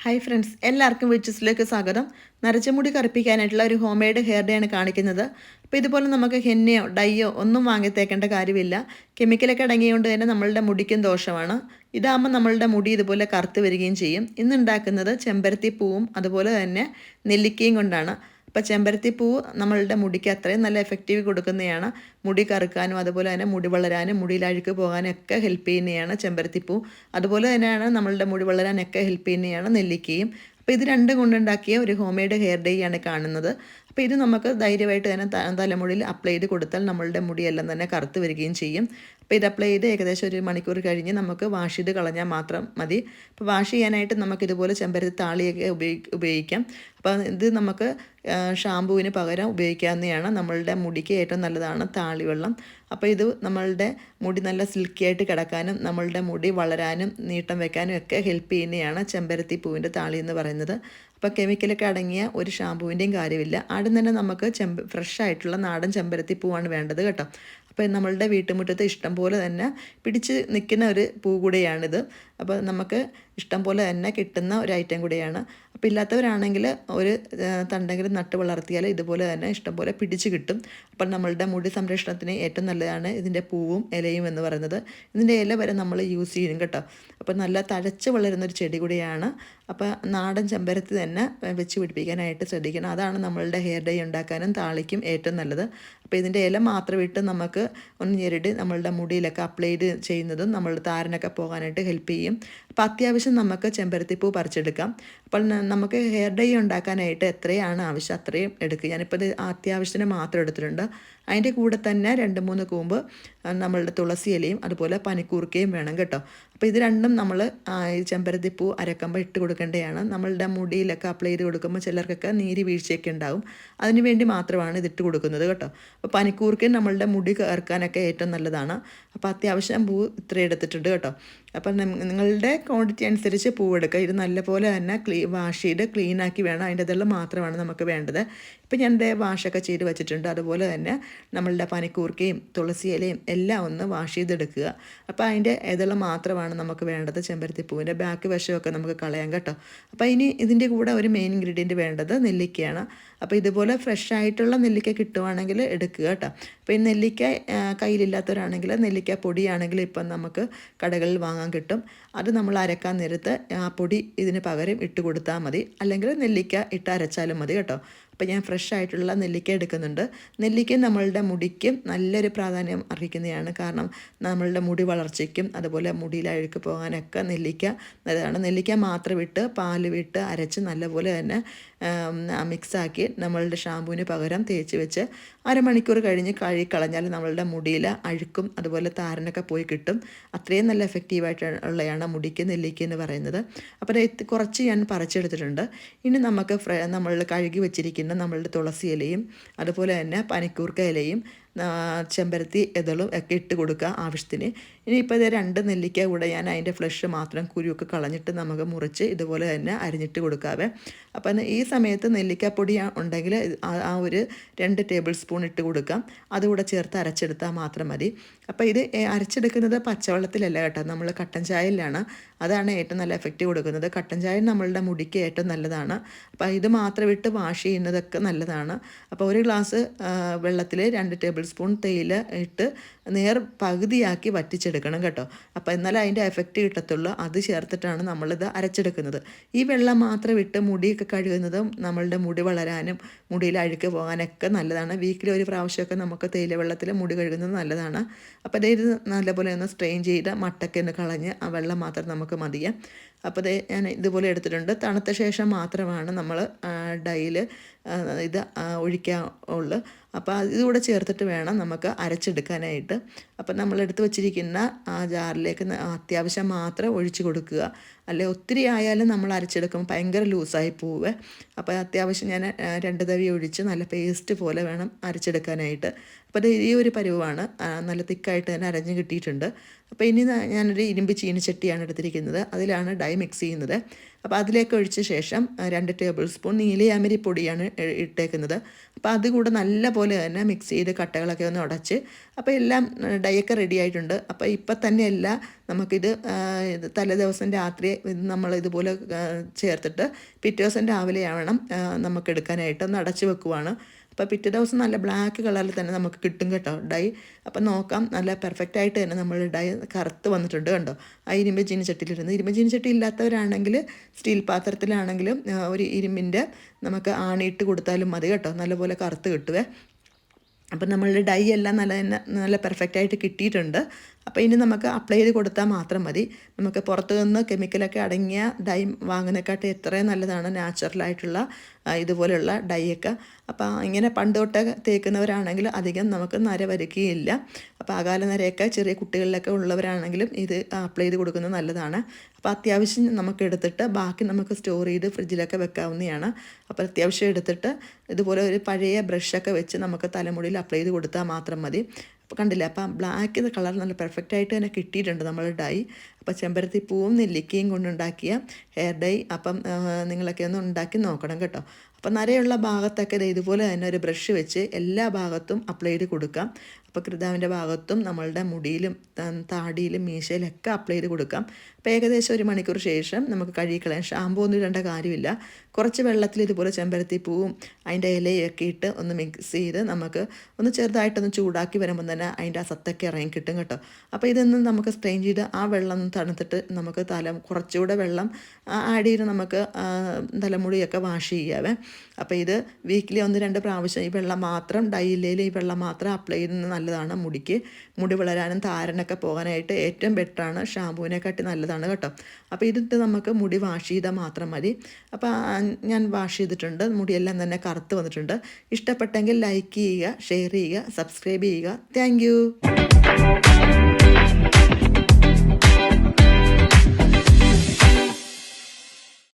Hi friends എല്ലാവർക്കും വിച്ചസിലേക്ക് സ്വാഗതം. നരച്ച മുടി കറുപ്പിക്കാനായിട്ടുള്ള ഒരു ഹോം മെയ്ഡ് ഹെയർ ഡേ ആണ് കാണിക്കുന്നത്. അപ്പോൾ ഇതുപോലെ നമുക്ക് ഹെന്നയോ ഡൈയോ ഒന്നും വാങ്ങി തേക്കേണ്ട കാര്യമില്ല കെമിക്കലൊക്കെ അടങ്ങിയതുകൊണ്ട് തന്നെ നമ്മളുടെ മുടിക്കും ദോഷമാണ്. ഇതാകുമ്പോൾ നമ്മളുടെ മുടി ഇതുപോലെ കറുത്ത് വരികയും ചെയ്യും. ഇന്നുണ്ടാക്കുന്നത് ചെമ്പരത്തി പൂവും അതുപോലെ തന്നെ നെല്ലിക്കയും കൊണ്ടാണ്. അപ്പോൾ ചെമ്പരത്തി പൂ നമ്മളുടെ മുടിക്ക് അത്രയും നല്ല എഫക്റ്റീവ് കൊടുക്കുന്നതാണ് മുടി കറുക്കാനും അതുപോലെ തന്നെ മുടി വളരാനും മുടിയിൽ അഴുക്ക് പോകാനും ഒക്കെ ഹെൽപ്പ് ചെയ്യുന്നതാണ് ചെമ്പരത്തിപ്പൂ അതുപോലെ തന്നെയാണ് നമ്മളുടെ മുടി വളരാനൊക്കെ ഹെൽപ്പ് ചെയ്യുന്നതാണ് നെല്ലിക്കയും. അപ്പോൾ ഇത് രണ്ടും കൊണ്ടുണ്ടാക്കിയ ഒരു ഹോം മെയ്ഡ് ഹെയർ ഡേ ആണ് കാണുന്നത്. അപ്പോൾ ഇത് നമുക്ക് ധൈര്യമായിട്ട് തന്നെ തലമുടിയിൽ അപ്ലൈ ചെയ്ത് കൊടുത്താൽ നമ്മളുടെ മുടിയെല്ലാം തന്നെ കറുത്ത് വരികയും ചെയ്യും. അപ്പോൾ ഇത് അപ്ലൈ ചെയ്ത് ഏകദേശം ഒരു മണിക്കൂർ കഴിഞ്ഞ് നമുക്ക് വാഷ് ചെയ്ത് കളഞ്ഞാൽ മാത്രം മതി. അപ്പോൾ വാഷ് ചെയ്യാനായിട്ട് നമുക്ക് ഇതുപോലെ ചെമ്പരത്തി താളിയൊക്കെ ഉപയോഗി ഉപയോഗിക്കാം. അപ്പോൾ ഇത് നമുക്ക് ഷാമ്പുവിന് പകരം ഉപയോഗിക്കാവുന്നതാണ്. നമ്മളുടെ മുടിക്ക് ഏറ്റവും നല്ലതാണ് താളിവെള്ളം. അപ്പോൾ ഇത് നമ്മളുടെ മുടി നല്ല സിൽക്കി ആയിട്ട് കിടക്കാനും നമ്മളുടെ മുടി വളരാനും നീട്ടം വെക്കാനും ഒക്കെ ഹെൽപ്പ് ചെയ്യുന്നതാണ് ചെമ്പരത്തി പൂവിന്റെ താളി എന്ന് പറയുന്നത്. അപ്പോൾ കെമിക്കലൊക്കെ അടങ്ങിയ ഒരു ഷാമ്പുവിന്റെയും കാര്യമില്ല. ആദ്യം തന്നെ നമുക്ക് ചെമ്പ് ഫ്രഷ് ആയിട്ടുള്ള നാടൻ ചെമ്പരത്തി പൂവാണ് വേണ്ടത് കേട്ടോ. അപ്പോൾ നമ്മളുടെ വീട്ടുമുറ്റത്ത് ഇഷ്ടം പോലെ തന്നെ പിടിച്ച് നിൽക്കുന്ന ഒരു പൂ കൂടെയാണിത്. അപ്പോൾ നമുക്ക് ഇഷ്ടം പോലെ തന്നെ കിട്ടുന്ന ഒരു ഐറ്റം കൂടെയാണ്. അപ്പോൾ ഇല്ലാത്തവരാണെങ്കിൽ ഒരു തണ്ടെങ്കിലും നട്ട് വളർത്തിയാൽ ഇതുപോലെ തന്നെ ഇഷ്ടംപോലെ പിടിച്ച് കിട്ടും. അപ്പം നമ്മളുടെ മുടി സംരക്ഷണത്തിന് ഏറ്റവും നല്ലതാണ് ഇതിന്റെ പൂവും ഇലയും എന്ന് പറയുന്നത്. ഇതിന്റെ ഇല വരെ നമ്മൾ യൂസ് ചെയ്യും കേട്ടോ. അപ്പോൾ നല്ല തഴച്ച് വളരുന്ന ഒരു ചെടി കൂടിയാണ്. അപ്പോൾ നാടൻ ചെമ്പരത്തി തന്നെ വെച്ച് പിടിപ്പിക്കാനായിട്ട് ശ്രദ്ധിക്കണം. അതാണ് നമ്മളുടെ ഹെയർ ഡൈ ഉണ്ടാക്കാനും താളിക്കും ഏറ്റവും നല്ലത്. അപ്പോൾ ഇതിന്റെ ഇല മാത്രം ഇട്ട് നമുക്ക് ഒന്ന് ഞെരടി നമ്മളുടെ മുടിയിലൊക്കെ അപ്ലൈ ചെയ്യുന്നതും നമ്മൾ താരനൊക്കെ പോകാനായിട്ട് ഹെൽപ്പ് ചെയ്യും. അപ്പോൾ അത്യാവശ്യം നമുക്ക് ചെമ്പരത്തിപ്പൂ പറിച്ചെടുക്കാം. അപ്പോൾ നമുക്ക് ഹെയർ ഡൈ ഉണ്ടാക്കാനായിട്ട് എത്രയാണ് ആവശ്യം അത്രയും എടുക്കുക. ഞാനിപ്പോൾ ഇത് അത്യാവശ്യത്തിന് മാത്രം എടുത്തിട്ടുണ്ട്. അതിന്റെ കൂടെ തന്നെ രണ്ട് മൂന്ന് കൂമ്പ് നമ്മളുടെ തുളസി ഇലയും അതുപോലെ പനിക്കൂർക്കയും വേണം കേട്ടോ. അപ്പോൾ ഇത് രണ്ടും നമ്മൾ ഈ ചെമ്പരത്തിപ്പൂ അരക്കുമ്പോൾ ഇട്ട് കൊടുക്കേണ്ടതാണ് നമ്മളുടെ മുടിയിലൊക്കെ അപ്ലൈ ചെയ്ത് കൊടുക്കുമ്പോൾ ചിലർക്കൊക്കെ നീര് വീഴ്ചയൊക്കെ ഉണ്ടാവും. അതിന് വേണ്ടി മാത്രമാണ് ഇതിട്ട് കൊടുക്കുന്നത് കേട്ടോ. അപ്പോൾ പനിക്കൂർക്കയും നമ്മളുടെ മുടി കയർക്കാനൊക്കെ ഏറ്റവും നല്ലതാണ്. അപ്പോൾ അത്യാവശ്യം പൂ ഇത്ര എടുത്തിട്ടുണ്ട് കേട്ടോ. അപ്പം നിങ്ങളുടെ ക്വാണ്ടിറ്റി അനുസരിച്ച് പൂവെടുക്കുക ഇത് നല്ലപോലെ തന്നെ ക്ലീ വാഷ് ചെയ്ത് ക്ലീനാക്കി വേണം. അതിന്റെ ഇതെല്ലാം മാത്രമാണ് നമുക്ക് വേണ്ടത്. ഇപ്പം ഞാൻ എന്റെ വാഷൊക്കെ ചെയ്ത് വെച്ചിട്ടുണ്ട്. അതുപോലെ തന്നെ നമ്മളുടെ പനിക്കൂർക്കയും തുളസി ഇലയും എല്ലാം ഒന്ന് വാഷ് ചെയ്തെടുക്കുക. അപ്പോൾ അതിന്റെ ഏതെല്ലാം മാത്രമാണ് നമുക്ക് വേണ്ടത് ചെമ്പരത്തി പൂവിന്റെ. ബാക്ക് വശമൊക്കെ നമുക്ക് കളയാം കേട്ടോ. അപ്പോൾ ഇനി ഇതിന്റെ കൂടെ ഒരു മെയിൻ ഇൻഗ്രീഡിയന്റ് വേണ്ടത് നെല്ലിക്കയാണ്. അപ്പോൾ ഇതുപോലെ ഫ്രഷ് ആയിട്ടുള്ള നെല്ലിക്ക കിട്ടുവാണെങ്കിൽ എടുക്കുക കേട്ടോ. അപ്പോൾ ഈ നെല്ലിക്ക കയ്യിലില്ലാത്തവരാണെങ്കിൽ നെല്ലിക്ക പൊടിയാണെങ്കിൽ ഇപ്പം നമുക്ക് കടകളിൽ വാങ്ങാൻ കിട്ടും. അത് നമ്മൾ അരക്കാൻ നേരത്ത് ആ പൊടി ഇതിന് പകരം ഇട്ട് കൊടുത്താൽ മതി. അല്ലെങ്കിൽ നെല്ലിക്ക ഇട്ട് അരച്ചാലും മതി കേട്ടോ. അപ്പോൾ ഞാൻ ഫ്രഷ് ആയിട്ടുള്ള നെല്ലിക്ക എടുക്കുന്നുണ്ട്. നെല്ലിക്ക നമ്മളുടെ മുടിക്കും നല്ലൊരു പ്രാധാന്യം അർഹിക്കുന്നതാണ്. കാരണം നമ്മളുടെ മുടി വളർച്ചയ്ക്കും അതുപോലെ മുടിയിൽ അഴുക്ക് പോകാനൊക്കെ നെല്ലിക്ക നല്ലതാണ്. നെല്ലിക്ക മാത്രം വിട്ട് പാൽ വിട്ട് അരച്ച് നല്ലപോലെ തന്നെ മിക്സാക്കി നമ്മളുടെ ഷാമ്പുവിന് പകരം തേച്ച് വെച്ച് അരമണിക്കൂർ കഴിഞ്ഞ് കഴുകിക്കളഞ്ഞാൽ നമ്മളുടെ മുടിയിൽ അഴുക്കും അതുപോലെ താരനൊക്കെ പോയി കിട്ടും. അത്രയും നല്ല എഫക്റ്റീവായിട്ട് ഉള്ളതാണ് മുടിക്ക് നെല്ലിക്ക എന്ന് പറയുന്നത്. അപ്പോൾ കുറച്ച് ഞാൻ പറിച്ചെടുത്തിട്ടുണ്ട്. ഇനി നമുക്ക് നമ്മൾ കഴുകി വെച്ചിരിക്കുന്ന നമ്മളുടെ തുളസി ഇലയും അതുപോലെ തന്നെ പനിക്കൂർക്ക ഇലയും ചെമ്പരത്തി ഇതളും ഒക്കെ ഇട്ട് കൊടുക്കുക ആവശ്യത്തിന്. ഇനിയിപ്പോൾ ഇത് രണ്ട് നെല്ലിക്ക കൂടെ ഞാൻ അതിന്റെ ഫ്ലഷ് മാത്രം കുരുവൊക്കെ കളഞ്ഞിട്ട് നമുക്ക് മുറിച്ച് ഇതുപോലെ തന്നെ അരിഞ്ഞിട്ട് കൊടുക്കാവേ. അപ്പം ഈ സമയത്ത് നെല്ലിക്കാപ്പൊടി ഉണ്ടെങ്കിൽ ആ ഒരു രണ്ട് ടേബിൾ സ്പൂൺ ഇട്ട് കൊടുക്കാം. അതുകൂടെ ചേർത്ത് അരച്ചെടുത്താൽ മാത്രം മതി. അപ്പോൾ ഇത് അരച്ചെടുക്കുന്നത് പച്ചവെള്ളത്തിലല്ല കേട്ടോ. നമ്മൾ കട്ടൻ ചായയിലാണ്. അതാണ് ഏറ്റവും നല്ല എഫക്റ്റ് കൊടുക്കുന്നത്. കട്ടൻ ചായ നമ്മളുടെ മുടിക്ക് ഏറ്റവും നല്ലതാണ്. അപ്പോൾ ഇത് മാത്രം ഇട്ട് വാഷ് ചെയ്യുന്നതൊക്കെ നല്ലതാണ്. അപ്പോൾ ഒരു ഗ്ലാസ് വെള്ളത്തിൽ രണ്ട് ടേബിൾ സ്പൂൺ തേയില ഇട്ട് നേർ പകുതിയാക്കി വറ്റിച്ചെടുക്കണം കേട്ടോ. അപ്പോൾ എന്നാലേ അതിന്റെ എഫക്റ്റ് കിട്ടത്തുള്ളൂ. അത് ചേർത്തിട്ടാണ് നമ്മളിത് അരച്ചെടുക്കുന്നത്. ഈ വെള്ളം മാത്രം ഇട്ട് മുടിയൊക്കെ കഴുകുന്നതും നമ്മളുടെ മുടി വളരാനും മുടിയിൽ അഴുക്ക് പോകാനൊക്കെ നല്ലതാണ്. വീക്കിലി ഒരു പ്രാവശ്യമൊക്കെ നമുക്ക് തേയില വെള്ളത്തിൽ മുടി കഴുകുന്നത് നല്ലതാണ്. അപ്പോൾ അതായത് നല്ലപോലെ ഒന്ന് സ്ട്രെയിൻ ചെയ്ത് മട്ടൊക്കെ ഒന്ന് കളഞ്ഞ് ആ വെള്ളം മാത്രം നമുക്ക് മതിയാം. അപ്പോൾ അതേ ഞാൻ ഇതുപോലെ എടുത്തിട്ടുണ്ട്. തണുത്ത ശേഷം മാത്രമാണ് നമ്മൾ ഡൈയിൽ ഇത് ഒഴിക്കാവുള്ളൂ അപ്പോൾ ഇതുകൂടെ ചേർത്തിട്ട് വേണം നമുക്ക് അരച്ചെടുക്കാനായിട്ട്. അപ്പം നമ്മൾ എടുത്തു വച്ചിരിക്കുന്ന ആ ജാറിലേക്ക് അത്യാവശ്യം മാത്രം ഒഴിച്ചു കൊടുക്കുക. അല്ലെ ഒത്തിരി ആയാലും നമ്മൾ അരച്ചെടുക്കുമ്പോൾ ഭയങ്കര ലൂസായി പോവേ. അപ്പോൾ അത്യാവശ്യം ഞാൻ രണ്ട് തവി ഒഴിച്ച് നല്ല പേസ്റ്റ് പോലെ വേണം അരച്ചെടുക്കാനായിട്ട്. അപ്പോൾ ഇത് ഈ ഒരു പരുവാണ്. നല്ല തിക്കായിട്ട് തന്നെ അരഞ്ഞ് കിട്ടിയിട്ടുണ്ട്. അപ്പോൾ ഇനി ഞാനൊരു ഇരുമ്പ് ചീനിച്ചട്ടിയാണ് എടുത്തിരിക്കുന്നത്. അതിലാണ് ഡൈ മിക്സ് ചെയ്യുന്നത്. അപ്പോൾ അതിലേക്ക് ഒഴിച്ച ശേഷം രണ്ട് ടേബിൾ സ്പൂൺ നീലയാമരി പൊടിയാണ് ഇട്ടേക്കുന്നത്. അപ്പോൾ അത് കൂടെ നല്ല പോലെ തന്നെ മിക്സ് ചെയ്ത് കട്ടകളൊക്കെ ഒന്ന് ഉടച്ച് അപ്പോൾ എല്ലാം ഡയൊക്കെ റെഡി ആയിട്ടുണ്ട്. അപ്പോൾ ഇപ്പം തന്നെയല്ല നമുക്കിത് ആ, ഇത് തലേ ദിവസം രാത്രി നമ്മൾ ഇതുപോലെ ചേർത്തിട്ട് പിറ്റേ ദിവസം രാവിലെ ആവണം നമുക്ക് എടുക്കാനായിട്ട് ഒന്ന് അടച്ച് വെക്കുവാണ്. അപ്പോൾ പിറ്റേ ദിവസം നല്ല ബ്ലാക്ക് കളറിൽ തന്നെ നമുക്ക് കിട്ടും കേട്ടോ ഡൈ. അപ്പം നോക്കാം നല്ല പെർഫെക്റ്റ് ആയിട്ട് തന്നെ നമ്മൾ ഡൈ കറുത്ത് വന്നിട്ടുണ്ട് കണ്ടോ? ആ ഇരുമ്പ് ചീനിച്ചട്ടിയിലിരുന്ന്. ഇരുമ്പ് ചീനിച്ചട്ടി ഇല്ലാത്തവരാണെങ്കിൽ സ്റ്റീൽ പാത്രത്തിലാണെങ്കിലും ഒരു ഇരുമ്പിന്റെ നമുക്ക് ആണിയിട്ട് കൊടുത്താലും മതി കേട്ടോ. നല്ലപോലെ കറുത്ത് കിട്ടുവേ. അപ്പം നമ്മളുടെ ഡൈ എല്ലാം നല്ല നല്ല പെർഫെക്റ്റ് ആയിട്ട് കിട്ടിയിട്ടുണ്ട്. അപ്പോൾ ഇനി നമുക്ക് അപ്ലൈ ചെയ്ത് കൊടുത്താൽ മാത്രം മതി. നമുക്ക് പുറത്തു നിന്ന് കെമിക്കലൊക്കെ അടങ്ങിയ ഡൈ വാങ്ങുന്നതിനെക്കാട്ടും എത്രയും നല്ലതാണ് നാച്ചുറലായിട്ടുള്ള ഇതുപോലെയുള്ള ഡൈയൊക്കെ അപ്പോൾ ഇങ്ങനെ പണ്ട് തൊട്ട് തേക്കുന്നവരാണെങ്കിൽ അധികം നമുക്ക് നര വരയ്ക്കുകയില്ല അപ്പോൾ അകാല നരയൊക്കെ ചെറിയ കുട്ടികളിലൊക്കെ ഉള്ളവരാണെങ്കിലും ഇത് അപ്ലൈ ചെയ്ത് കൊടുക്കുന്നത് നല്ലതാണ്. അപ്പോൾ അത്യാവശ്യം നമുക്ക് എടുത്തിട്ട് ബാക്കി നമുക്ക് സ്റ്റോർ ചെയ്ത് ഫ്രിഡ്ജിലൊക്കെ വെക്കാവുന്നതാണ്. അപ്പോൾ അത്യാവശ്യം എടുത്തിട്ട് ഇതുപോലെ ഒരു പഴയ ബ്രഷൊക്കെ വെച്ച് നമുക്ക് തലമുടിയിൽ അപ്ലൈ ചെയ്ത് കൊടുത്താൽ മാത്രം മതി. കണ്ടില്ല? അപ്പം ബ്ലാക്ക് കളർ നല്ല പെർഫെക്റ്റ് ആയിട്ട് തന്നെ കിട്ടിയിട്ടുണ്ട് നമ്മൾ ഡൈ അപ്പോൾ ചെമ്പരത്തി പൂവും നെല്ലിക്കയും കൊണ്ടുണ്ടാക്കിയ ഹെയർ ഡൈ അപ്പം നിങ്ങളൊക്കെ ഒന്ന് ഉണ്ടാക്കി നോക്കണം കേട്ടോ. അപ്പോൾ നരയുള്ള ഭാഗത്തൊക്കെ ഇതുപോലെ തന്നെ ഒരു ബ്രഷ് വെച്ച് എല്ലാ ഭാഗത്തും അപ്ലൈ ചെയ്ത് കൊടുക്കാം. അപ്പോൾ കൃതാവിന്റെ ഭാഗത്തും നമ്മളുടെ മുടിയിലും താടിയിലും മീശയിലൊക്കെ അപ്ലൈ ചെയ്ത് കൊടുക്കാം. അപ്പോൾ ഏകദേശം ഒരു മണിക്കൂർ ശേഷം നമുക്ക് കഴുകിക്കളയാൻ ഷാമ്പൂ ഒന്നും ഇടേണ്ട കാര്യമില്ല. കുറച്ച് വെള്ളത്തിൽ ഇതുപോലെ ചെമ്പരത്തി പൂവും അതിന്റെ ഇലയൊക്കെ ഇട്ട് ഒന്ന് മിക്സ് ചെയ്ത് നമുക്ക് ഒന്ന് ചെറുതായിട്ടൊന്ന് ചൂടാക്കി വരുമ്പോൾ തന്നെ അതിന്റെ ആ സത്തൊക്കെ ഇറങ്ങി കിട്ടും കേട്ടോ. അപ്പോൾ ഇതൊന്നും നമുക്ക് സ്ട്രെയിൻ ചെയ്ത് ആ വെള്ളം തണുത്തിട്ട് നമുക്ക് തല കുറച്ചുകൂടെ വെള്ളം ആഡ് ചെയ്ത് നമുക്ക് തലമുടിയൊക്കെ വാഷ് ചെയ്യാവേ. അപ്പോൾ ഇത് വീക്കിലി ഒന്ന് രണ്ട് പ്രാവശ്യം ഈ വെള്ളം മാത്രം ഡൈയിലേൽ ഈ വെള്ളം മാത്രം അപ്ലൈ ചെയ്യുന്നത് നല്ലതാണ് മുടിക്ക്. മുടി വളരാനും താരനൊക്കെ പോകാനായിട്ട് ഏറ്റവും ബെറ്ററാണ് ഷാമ്പൂവിനെക്കാട്ടി നല്ലതാണ് കേട്ടോ. അപ്പോൾ ഇതിട്ട് നമുക്ക് മുടി വാഷ് ചെയ്താൽ മാത്രം മതി. അപ്പോൾ ഞാൻ വാഷ് ചെയ്തിട്ടുണ്ട്. മുടിയെല്ലാം തന്നെ കറുത്ത് വന്നിട്ടുണ്ട്. ഇഷ്ടപ്പെട്ടെങ്കിൽ ലൈക്ക് ചെയ്യുക ഷെയർ ചെയ്യുക സബ്സ്ക്രൈബ് ചെയ്യുക. താങ്ക്